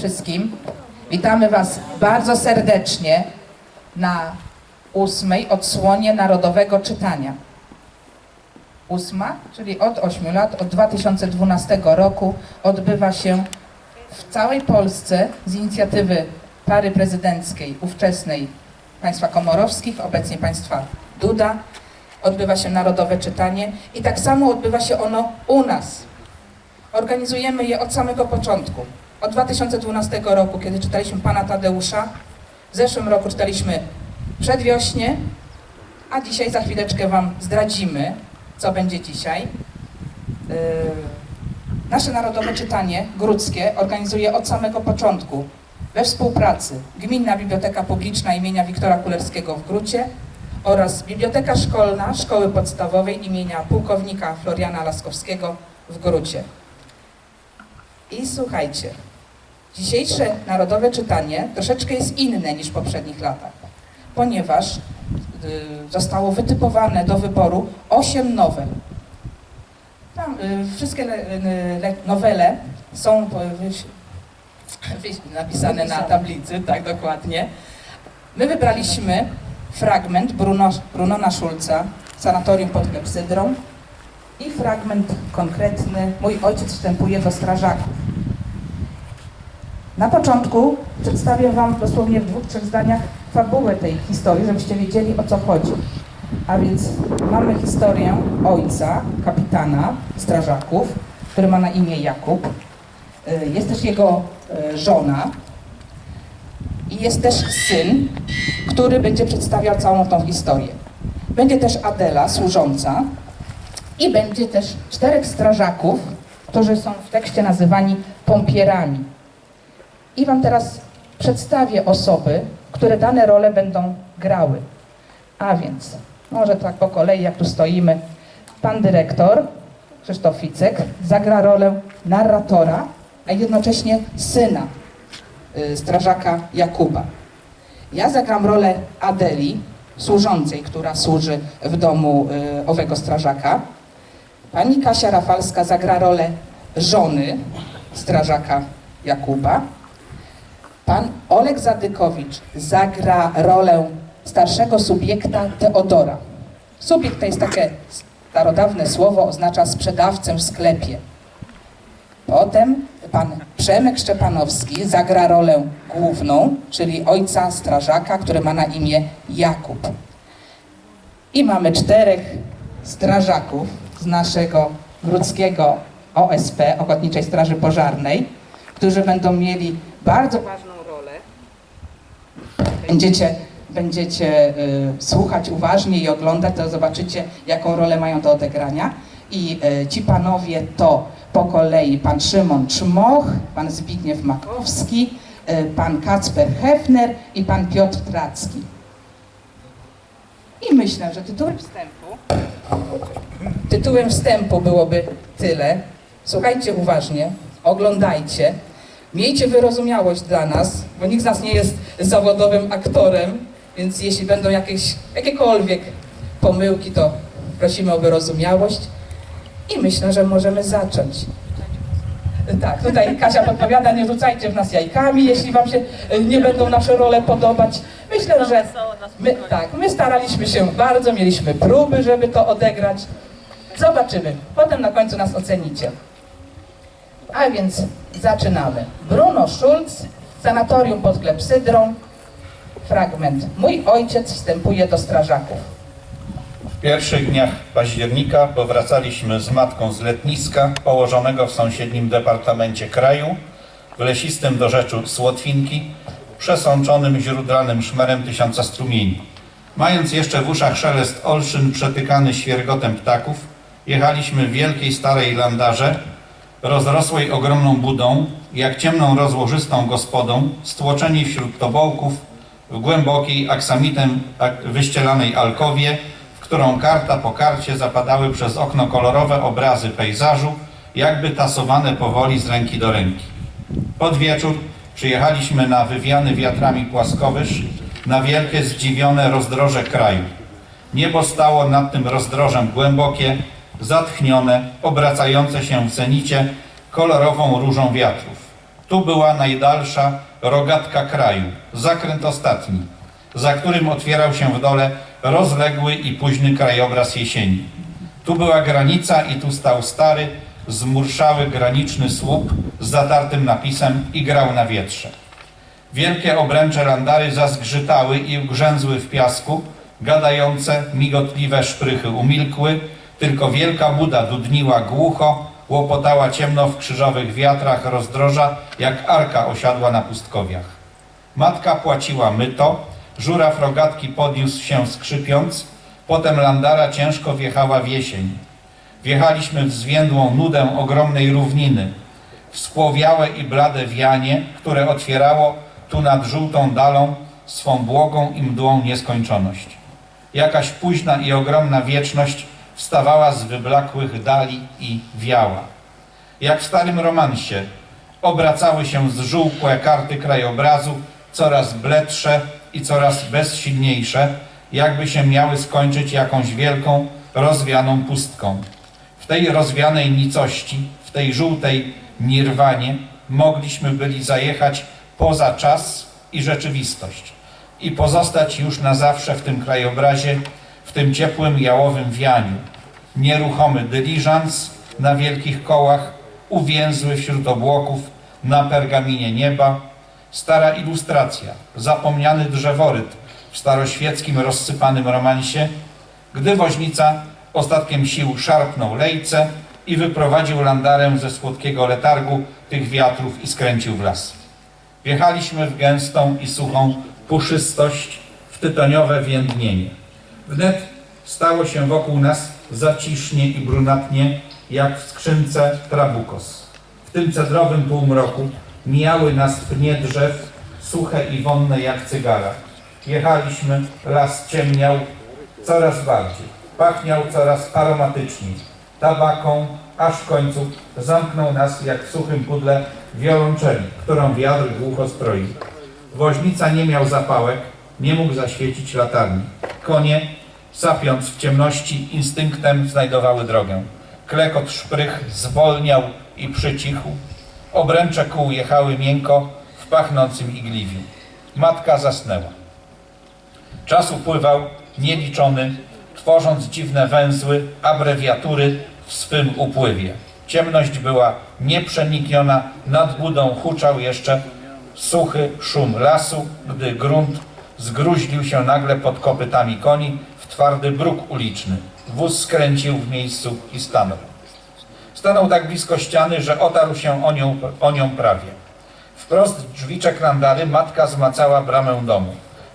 wszystkim. Witamy Was bardzo serdecznie na ósmej odsłonie Narodowego Czytania. Ósma, czyli od 8 lat, od 2012 roku odbywa się w całej Polsce z inicjatywy pary prezydenckiej ówczesnej państwa komorowskich, obecnie państwa Duda. Odbywa się Narodowe Czytanie i tak samo odbywa się ono u nas. Organizujemy je od samego początku. Od 2012 roku, kiedy czytaliśmy Pana Tadeusza, w zeszłym roku czytaliśmy Przedwiośnie, a dzisiaj za chwileczkę Wam zdradzimy, co będzie dzisiaj. Yy, Nasze Narodowe Czytanie Grudzkie organizuje od samego początku we współpracy Gminna Biblioteka Publiczna imienia Wiktora Kulerskiego w Grucie oraz Biblioteka Szkolna Szkoły Podstawowej imienia pułkownika Floriana Laskowskiego w Grucie. I słuchajcie, dzisiejsze Narodowe Czytanie troszeczkę jest inne niż w poprzednich latach, ponieważ y, zostało wytypowane do wyboru 8 nowel. Tam y, wszystkie le, y, le, nowele są napisane na tablicy, tak dokładnie. My wybraliśmy fragment Bruno, Brunona Szulca, Sanatorium pod Klepsydrą i fragment konkretny Mój ojciec wstępuje do strażaków. Na początku przedstawię Wam dosłownie w dwóch, trzech zdaniach fabułę tej historii, żebyście wiedzieli o co chodzi. A więc mamy historię ojca, kapitana strażaków, który ma na imię Jakub. Y, Jest też jego y, żona i jest też syn, który będzie przedstawiał całą tą historię. Będzie też Adela, służąca i będzie też czterech strażaków, którzy są w tekście nazywani pompierami. I Wam teraz przedstawię osoby, które dane role będą grały. A więc, może tak po kolei, jak tu stoimy, pan dyrektor Krzysztof Ficek zagra rolę narratora, a jednocześnie syna y, strażaka Jakuba. Ja zagram rolę Adeli, służącej, która służy w domu y, owego strażaka. Pani Kasia Rafalska zagra rolę żony strażaka Jakuba. Pan Oleg Zadykowicz zagra rolę starszego subiekta Teodora. Subiekt to jest takie starodawne słowo, oznacza sprzedawcę w sklepie. Potem pan Przemek Szczepanowski zagra rolę główną, czyli ojca strażaka, który ma na imię Jakub. I mamy czterech strażaków z naszego grudzkiego OSP, Ochotniczej Straży Pożarnej, którzy będą mieli bardzo ważną. Będziecie, będziecie y, słuchać uważnie i oglądać, to zobaczycie, jaką rolę mają do odegrania. I y, ci panowie to po kolei pan Szymon Czmoch, pan Zbigniew Makowski, y, pan Kacper Hefner i pan Piotr Tracki. I myślę, że tytułem wstępu, tytułem wstępu byłoby tyle. Słuchajcie uważnie, oglądajcie, miejcie wyrozumiałość dla nas, bo nikt z nas nie jest zawodowym aktorem, więc jeśli będą jakieś, jakiekolwiek pomyłki, to prosimy o wyrozumiałość i myślę, że możemy zacząć. Tak, tutaj Kasia podpowiada, nie rzucajcie w nas jajkami, jeśli wam się y, nie będą nasze role podobać. Myślę, że my, tak, my staraliśmy się bardzo, mieliśmy próby, żeby to odegrać. Zobaczymy, potem na końcu nas ocenicie. A więc zaczynamy. Bruno Schulz, sanatorium pod Klepsydrą, fragment. Mój ojciec wstępuje do strażaków. W pierwszych dniach października powracaliśmy z matką z letniska położonego w sąsiednim departamencie kraju, w lesistym dorzeczu Słotwinki, przesączonym źródlanym szmerem tysiąca strumieni. Mając jeszcze w uszach szelest olszyn przetykany świergotem ptaków, jechaliśmy w wielkiej starej landarze, rozrosłej ogromną budą, jak ciemną rozłożystą gospodą, stłoczeni wśród tobołków, w głębokiej aksamitem ak- wyścielanej alkowie, w którą karta po karcie zapadały przez okno kolorowe obrazy pejzażu, jakby tasowane powoli z ręki do ręki. Pod wieczór przyjechaliśmy na wywiany wiatrami płaskowyż, na wielkie zdziwione rozdroże kraju. Niebo stało nad tym rozdrożem głębokie, zatchnione, obracające się w zenicie kolorową różą wiatrów. Tu była najdalsza rogatka kraju, zakręt ostatni, za którym otwierał się w dole rozległy i późny krajobraz jesieni. Tu była granica i tu stał stary, zmurszały graniczny słup z zatartym napisem i grał na wietrze. Wielkie obręcze landary zazgrzytały i ugrzęzły w piasku, gadające, migotliwe szprychy umilkły, tylko wielka buda dudniła głucho, łopotała ciemno w krzyżowych wiatrach rozdroża, jak arka osiadła na pustkowiach. Matka płaciła myto, żuraw rogatki podniósł się skrzypiąc, potem landara ciężko wjechała w jesień. Wjechaliśmy w zwiędłą nudę ogromnej równiny, w spłowiałe i blade wianie, które otwierało tu nad żółtą dalą swą błogą i mdłą nieskończoność. Jakaś późna i ogromna wieczność wstawała z wyblakłych dali i wiała. Jak w starym romansie, obracały się zżółkłe karty krajobrazu, coraz bledsze i coraz bezsilniejsze, jakby się miały skończyć jakąś wielką, rozwianą pustką. W tej rozwianej nicości, w tej żółtej nirwanie mogliśmy byli zajechać poza czas i rzeczywistość i pozostać już na zawsze w tym krajobrazie, w tym ciepłym jałowym wianiu. Nieruchomy dyliżans na wielkich kołach, uwięzły wśród obłoków na pergaminie nieba, stara ilustracja, zapomniany drzeworyt w staroświeckim rozsypanym romansie, gdy woźnica ostatkiem sił szarpnął lejce i wyprowadził landarę ze słodkiego letargu tych wiatrów i skręcił w las. Wjechaliśmy w gęstą i suchą puszystość, w tytoniowe więdnienie. Wnet stało się wokół nas zacisznie i brunatnie, jak w skrzynce trabukos. W tym cedrowym półmroku mijały nas pnie drzew, suche i wonne jak cygara. Jechaliśmy, las ciemniał coraz bardziej, pachniał coraz aromatyczniej, tabaką, aż w końcu zamknął nas jak w suchym pudle wiolonczeli, którą wiatr głucho stroi. Woźnica nie miał zapałek, nie mógł zaświecić latarni. Konie, sapiąc w ciemności, instynktem znajdowały drogę. Klekot szprych zwolniał i przycichł. Obręcze kół jechały miękko w pachnącym igliwiu. Matka zasnęła. Czas upływał nieliczony, tworząc dziwne węzły, abrewiatury w swym upływie. Ciemność była nieprzenikniona, nad budą huczał jeszcze suchy szum lasu, gdy grunt zgruźlił się nagle pod kopytami koni twardy bruk uliczny. Wóz skręcił w miejscu i stanął. Stanął tak blisko ściany, że otarł się o nią, o nią prawie. Wprost drzwiczek landary matka zmacała bramę domu.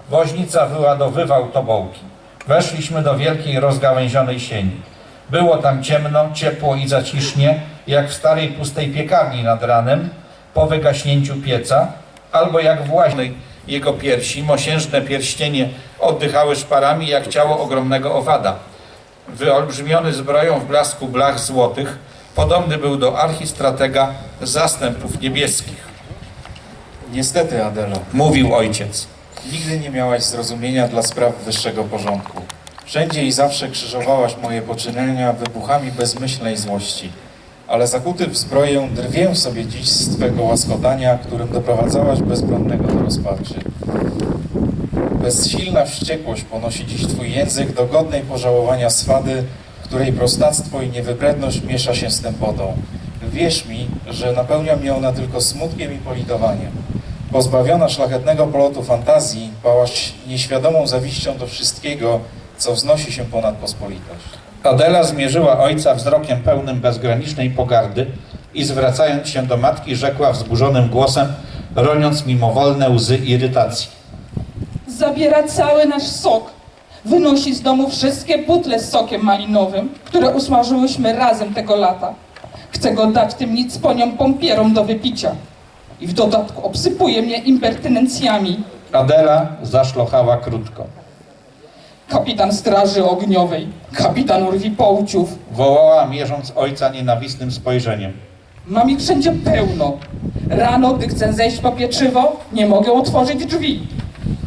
Woźnica wyładowywał tobołki. Weszliśmy do wielkiej rozgałęzionej sieni. Było tam ciemno, ciepło i zacisznie, jak w starej pustej piekarni nad ranem, po wygaśnięciu pieca, albo jak w łaźnej jego piersi, mosiężne pierścienie oddychały szparami jak ciało ogromnego owada. Wyolbrzymiony zbroją w blasku blach złotych, podobny był do archistratega zastępów niebieskich. Niestety, Adelo, Mówił ojciec. nigdy nie miałaś zrozumienia dla spraw wyższego porządku. Wszędzie i zawsze krzyżowałaś moje poczynienia wybuchami bezmyślnej złości. Ale zakuty w zbroję drwię sobie dziś z Twego łaskotania, którym doprowadzałaś bezbronnego do rozpaczy. Bezsilna wściekłość ponosi dziś Twój język do godnej pożałowania swady, której prostactwo i niewybredność miesza się z tępotą. Wierz mi, że napełnia mnie ona tylko smutkiem i politowaniem. Pozbawiona szlachetnego polotu fantazji, pałaś nieświadomą zawiścią do wszystkiego, co wznosi się ponad pospolitość. Adela zmierzyła ojca wzrokiem pełnym bezgranicznej pogardy i zwracając się do matki rzekła wzburzonym głosem, roniąc mimowolne łzy irytacji. Zabiera cały nasz sok. Wynosi z domu wszystkie butle z sokiem malinowym, które usmażyłyśmy razem tego lata. Chce go dać tym nic poniom pompierom do wypicia. I w dodatku obsypuje mnie impertynencjami. Adela zaszlochała krótko. Kapitan Straży Ogniowej, kapitan Urwi Połciów. Wołała, mierząc ojca nienawistnym spojrzeniem. Mam ich wszędzie pełno. Rano, gdy chcę zejść po pieczywo, nie mogę otworzyć drzwi.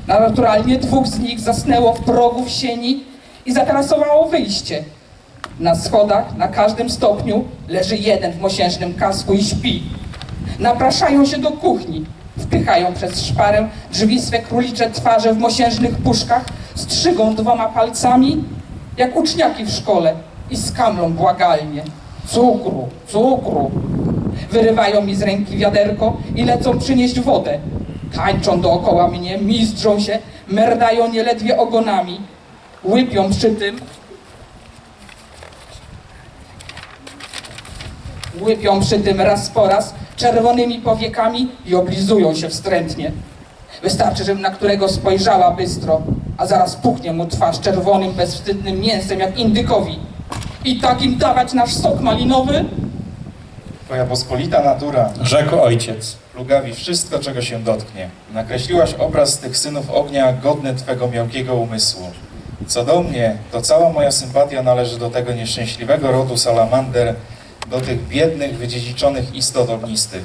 Naturalnie dwóch z nich zasnęło w progu w sieni i zatarasowało wyjście. Na schodach, na każdym stopniu, leży jeden w mosiężnym kasku i śpi. Napraszają się do kuchni, wpychają przez szparę drzwi swe królicze twarze w mosiężnych puszkach, strzygą dwoma palcami, jak uczniaki w szkole i skamlą błagalnie. Cukru, cukru. Wyrywają mi z ręki wiaderko i lecą przynieść wodę. Tańczą dookoła mnie, mizdrzą się, merdają nieledwie ogonami. Łypią przy tym Łypią przy tym raz po raz czerwonymi powiekami i oblizują się wstrętnie. Wystarczy, żebym na którego spojrzała bystro, a zaraz puchnie mu twarz czerwonym, bezwstydnym mięsem jak indykowi. I takim dawać nasz sok malinowy? Twoja pospolita natura Rzekł ojciec. plugawi wszystko, czego się dotknie. Nakreśliłaś obraz tych synów ognia godny Twego miałkiego umysłu. Co do mnie, to cała moja sympatia należy do tego nieszczęśliwego rodu salamander, do tych biednych, wydziedziczonych istot ognistych.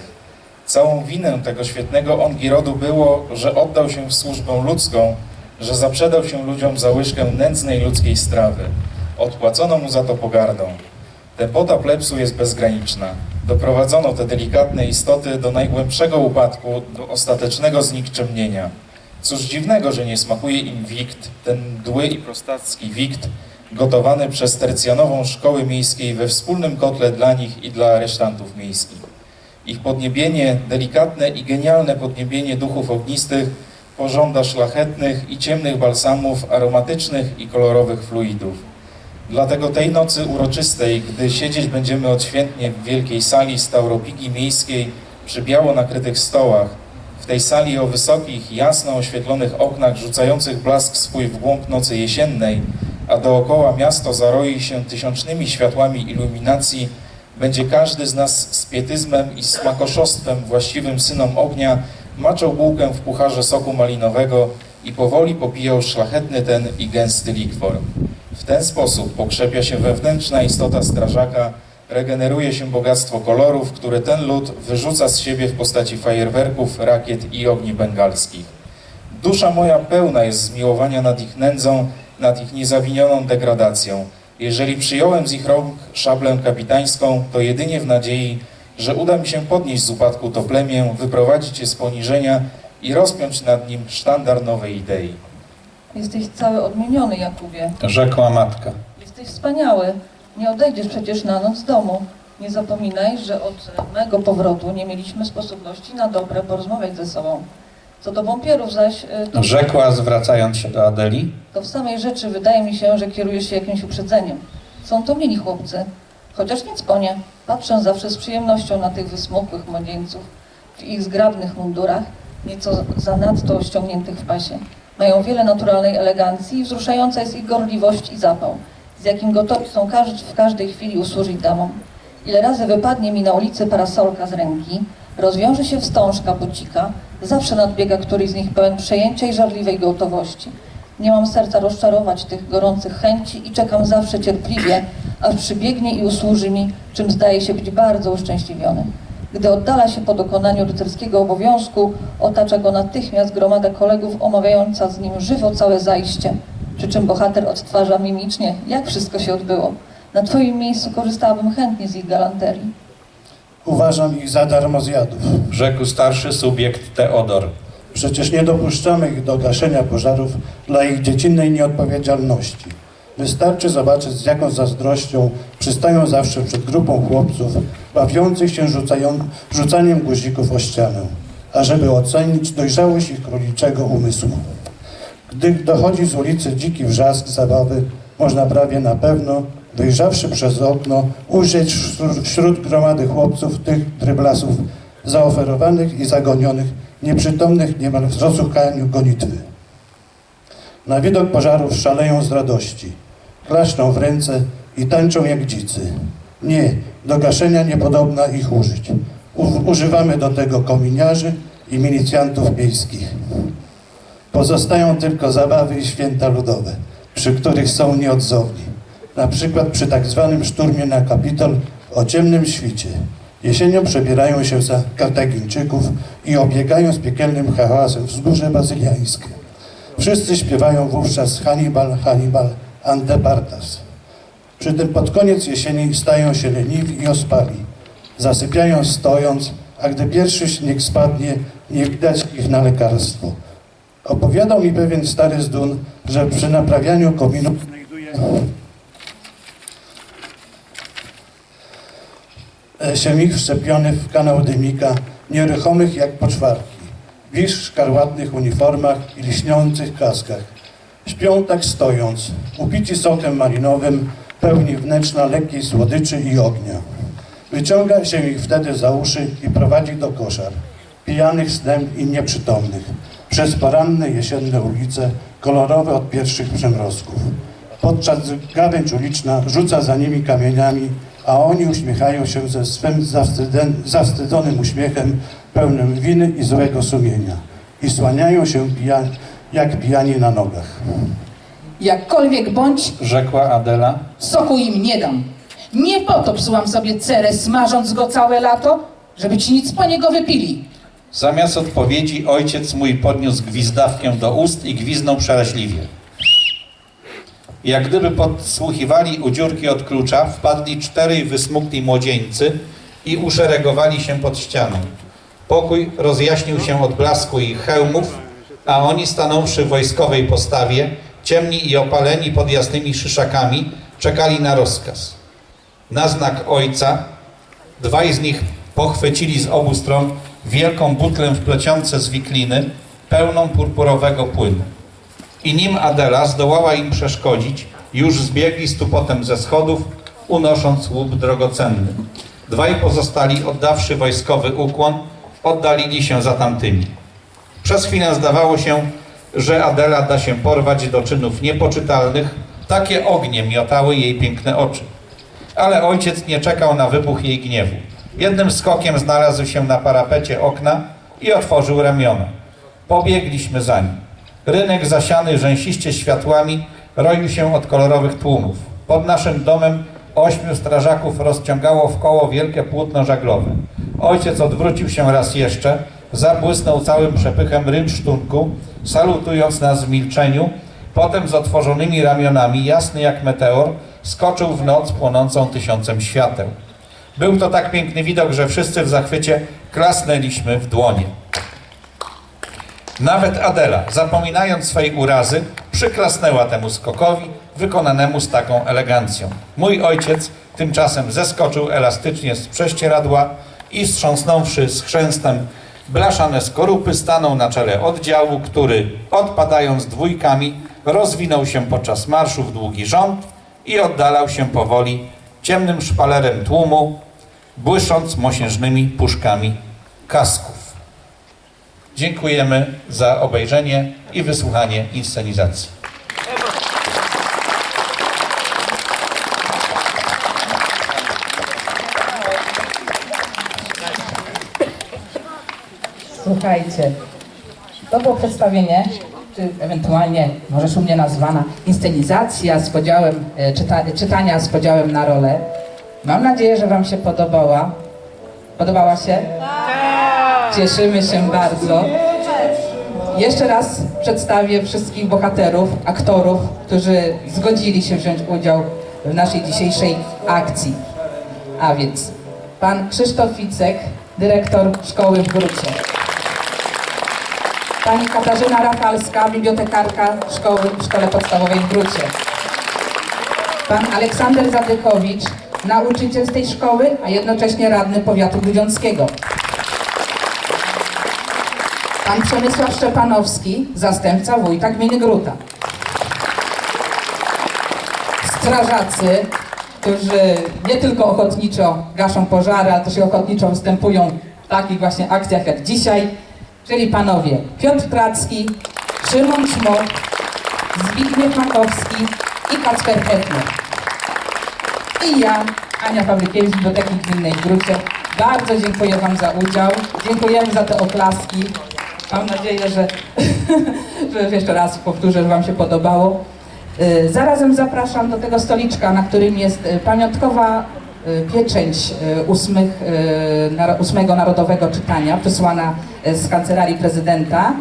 Całą winę tego świetnego ongirodu było, że oddał się w służbę ludzką, że zaprzedał się ludziom za łyżkę nędznej ludzkiej strawy. Odpłacono mu za to pogardą. Tępota plebsu jest bezgraniczna. Doprowadzono te delikatne istoty do najgłębszego upadku, do ostatecznego znikczemnienia. Cóż dziwnego, że nie smakuje im wikt, ten mdły i prostacki wikt, gotowany przez tercjanową szkoły miejskiej we wspólnym kotle dla nich i dla aresztantów miejskich. Ich podniebienie, delikatne i genialne podniebienie duchów ognistych pożąda szlachetnych i ciemnych balsamów, aromatycznych i kolorowych fluidów. Dlatego tej nocy uroczystej, gdy siedzieć będziemy odświętnie w wielkiej sali Stauropigi Miejskiej przy biało nakrytych stołach, w tej sali o wysokich, jasno oświetlonych oknach rzucających blask swój w głąb nocy jesiennej, a dookoła miasto zaroi się tysiącznymi światłami iluminacji, będzie każdy z nas z pietyzmem i smakoszostwem właściwym synom ognia maczał bułkę w pucharze soku malinowego i powoli popijał szlachetny ten i gęsty likwor. W ten sposób pokrzepia się wewnętrzna istota strażaka, regeneruje się bogactwo kolorów, które ten lud wyrzuca z siebie w postaci fajerwerków, rakiet i ogni bengalskich. Dusza moja pełna jest zmiłowania nad ich nędzą, nad ich niezawinioną degradacją. Jeżeli przyjąłem z ich rąk szablę kapitańską, to jedynie w nadziei, że uda mi się podnieść z upadku to plemię, wyprowadzić je z poniżenia i rozpiąć nad nim sztandar nowej idei. Jesteś cały odmieniony, Jakubie. Rzekła matka. Jesteś wspaniały. Nie odejdziesz przecież na noc z domu. Nie zapominaj, że od mego powrotu nie mieliśmy sposobności na dobre porozmawiać ze sobą. Co do wampirów zaś, y, to, Rzekła, zwracając się do Adeli. to w samej rzeczy wydaje mi się, że kierujesz się jakimś uprzedzeniem. Są to mili chłopcy. Chociaż nic po nie. Patrzę zawsze z przyjemnością na tych wysmukłych młodzieńców w ich zgrabnych mundurach, nieco zanadto ściągniętych w pasie. Mają wiele naturalnej elegancji i wzruszająca jest ich gorliwość i zapał, z jakim gotowi są każ- w każdej chwili usłużyć damom. Ile razy wypadnie mi na ulicy parasolka z ręki, rozwiąże się wstążka bucika, zawsze nadbiega któryś z nich pełen przejęcia i żarliwej gotowości. Nie mam serca rozczarować tych gorących chęci i czekam zawsze cierpliwie, aż przybiegnie i usłuży mi, czym zdaje się być bardzo uszczęśliwiony. Gdy oddala się po dokonaniu rycerskiego obowiązku, otacza go natychmiast gromada kolegów omawiająca z nim żywo całe zajście, przy czym bohater odtwarza mimicznie, jak wszystko się odbyło. Na twoim miejscu korzystałabym chętnie z ich galanterii. Uważam ich za darmozjadów. Rzekł starszy subiekt Teodor. Przecież nie dopuszczamy ich do gaszenia pożarów dla ich dziecinnej nieodpowiedzialności. Wystarczy zobaczyć, z jaką zazdrością przystają zawsze przed grupą chłopców bawiących się rzucają, rzucaniem guzików o ścianę, ażeby ocenić dojrzałość ich króliczego umysłu. Gdy dochodzi z ulicy dziki wrzask zabawy, można prawie na pewno, wyjrzawszy przez okno, ujrzeć wśród- wśród gromady chłopców tych dryblasów zaoferowanych i zagonionych, nieprzytomnych niemal w rozsłuchaniu gonitwy. Na widok pożarów szaleją z radości, klaszczą w ręce i tańczą jak dzicy. Nie, do gaszenia niepodobna ich użyć. U- używamy do tego kominiarzy i milicjantów miejskich. Pozostają tylko zabawy i święta ludowe, przy których są nieodzowni. Na przykład przy tak zwanym szturmie na Kapitol o ciemnym świcie. Jesienią przebierają się za Kartagińczyków i obiegają z piekielnym hałasem wzgórze bazyliańskie. Wszyscy śpiewają wówczas Hannibal, Hannibal, ante partas. Przy tym pod koniec jesieni stają się leniwi i ospali. Zasypiają stojąc, a gdy pierwszy śnieg spadnie, nie widać ich na lekarstwo. Opowiadał mi pewien stary zdun, że przy naprawianiu kominu znajduje się ich wszczepiony w kanał dymika, nieruchomych jak poczwarki, w ich szkarłatnych uniformach i lśniących kaskach. Śpią tak stojąc, upici sokiem malinowym, pełni wnętrza lekkiej słodyczy i ognia. Wyciąga się ich wtedy za uszy i prowadzi do koszar, pijanych snem i nieprzytomnych, przez poranne jesienne ulice, kolorowe od pierwszych przemrozków. Podczas gawędź uliczna rzuca za nimi kamieniami, a oni uśmiechają się ze swym zawstydzonym uśmiechem, pełnym winy i złego sumienia. I słaniają się pija- jak pijani na nogach. Jakkolwiek bądź, Rzekła Adela. soku im nie dam. Nie po to psułam sobie cerę, smażąc go całe lato, żeby ci nic po niego wypili. Zamiast odpowiedzi ojciec mój podniósł gwizdawkę do ust i gwiznął przeraźliwie. Jak gdyby podsłuchiwali u dziurki od klucza, wpadli czterej wysmukli młodzieńcy i uszeregowali się pod ścianą. Pokój rozjaśnił się od blasku ich hełmów, a oni stanąwszy w wojskowej postawie, ciemni i opaleni pod jasnymi szyszakami, czekali na rozkaz. Na znak ojca Dwaj z nich pochwycili z obu stron wielką butlę w plecionce z wikliny, pełną purpurowego płynu. I nim Adela zdołała im przeszkodzić, już zbiegli z tupotem ze schodów, unosząc łup drogocenny. Dwaj pozostali, oddawszy wojskowy ukłon, oddalili się za tamtymi. Przez chwilę zdawało się, że Adela da się porwać do czynów niepoczytalnych, takie ognie miotały jej piękne oczy. Ale ojciec nie czekał na wybuch jej gniewu. Jednym skokiem znalazł się na parapecie okna i otworzył ramiona. Pobiegliśmy za nim. Rynek zasiany rzęsiście światłami roił się od kolorowych tłumów. Pod naszym domem ośmiu strażaków rozciągało w koło wielkie płótno żaglowe. Ojciec odwrócił się raz jeszcze, zabłysnął całym przepychem rynsztunku, salutując nas w milczeniu, potem z otworzonymi ramionami, jasny jak meteor, skoczył w noc płonącą tysiącem świateł. Był to tak piękny widok, że wszyscy w zachwycie klasnęliśmy w dłonie. Nawet Adela, zapominając swej urazy, przyklasnęła temu skokowi, wykonanemu z taką elegancją. Mój ojciec tymczasem zeskoczył elastycznie z prześcieradła i strząsnąwszy z chrzęstem blaszane skorupy, stanął na czele oddziału, który, odpadając dwójkami, rozwinął się podczas marszu w długi rząd i oddalał się powoli ciemnym szpalerem tłumu, błysząc mosiężnymi puszkami kasków. Dziękujemy za obejrzenie i wysłuchanie inscenizacji. Słuchajcie, to było przedstawienie, czy ewentualnie może szumnie nazwana inscenizacja z podziałem, e, czyta, czytania z podziałem na rolę. Mam nadzieję, że Wam się podobała. Podobała się? Cieszymy się bardzo. Jeszcze raz przedstawię wszystkich bohaterów, aktorów, którzy zgodzili się wziąć udział w naszej dzisiejszej akcji. A więc pan Krzysztof Wicek, dyrektor szkoły w Grucie. Pani Katarzyna Rafalska, bibliotekarka szkoły w Szkole Podstawowej w Grucie. Pan Aleksander Zadykowicz, nauczyciel z tej szkoły, a jednocześnie radny powiatu grudziąckiego. Pan Przemysław Szczepanowski, zastępca wójta gminy Gruta. Strażacy, którzy nie tylko ochotniczo gaszą pożary, ale też ochotniczo występują w takich właśnie akcjach jak dzisiaj, czyli panowie Piotr Pracki, Szymon Czmok, Zbigniew Makowski i Kacper Hetner. I ja, Ania Pawlikiewicz z Biblioteki Gminnej w Grucie. Bardzo dziękuję Wam za udział. Dziękujemy za te oklaski. Mam nadzieję, że, że jeszcze raz powtórzę, że Wam się podobało. Y, Zarazem zapraszam do tego stoliczka, na którym jest y, pamiątkowa y, pieczęć ósmych, ósmego Narodowego Czytania, przysłana y, z Kancelarii Prezydenta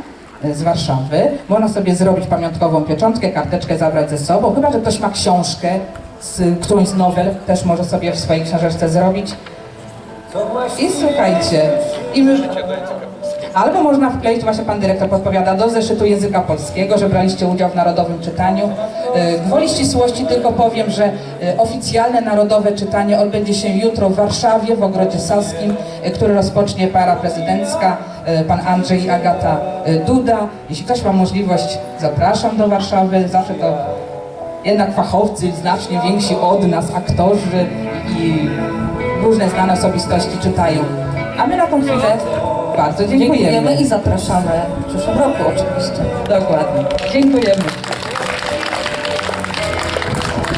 z Warszawy. Można sobie zrobić pamiątkową pieczątkę, karteczkę zabrać ze sobą, chyba że ktoś ma książkę, z którąś z nowel, też może sobie w swojej książeczce zrobić. I słuchajcie, I my... Albo można wkleić, właśnie pan dyrektor podpowiada, do zeszytu języka polskiego, że braliście udział w narodowym czytaniu. E, Gwoli ścisłości tylko powiem, że e, oficjalne narodowe czytanie odbędzie się jutro w Warszawie, w Ogrodzie Saskim, e, który rozpocznie para prezydencka, pan Andrzej i Agata Duda. Jeśli ktoś ma możliwość, zapraszam do Warszawy. Zawsze to jednak fachowcy znacznie więksi od nas, aktorzy i różne znane osobistości czytają. A my na tą chwilę bardzo dziękujemy. Dziękujemy i zapraszamy w przyszłym roku oczywiście. Dokładnie. Dziękujemy.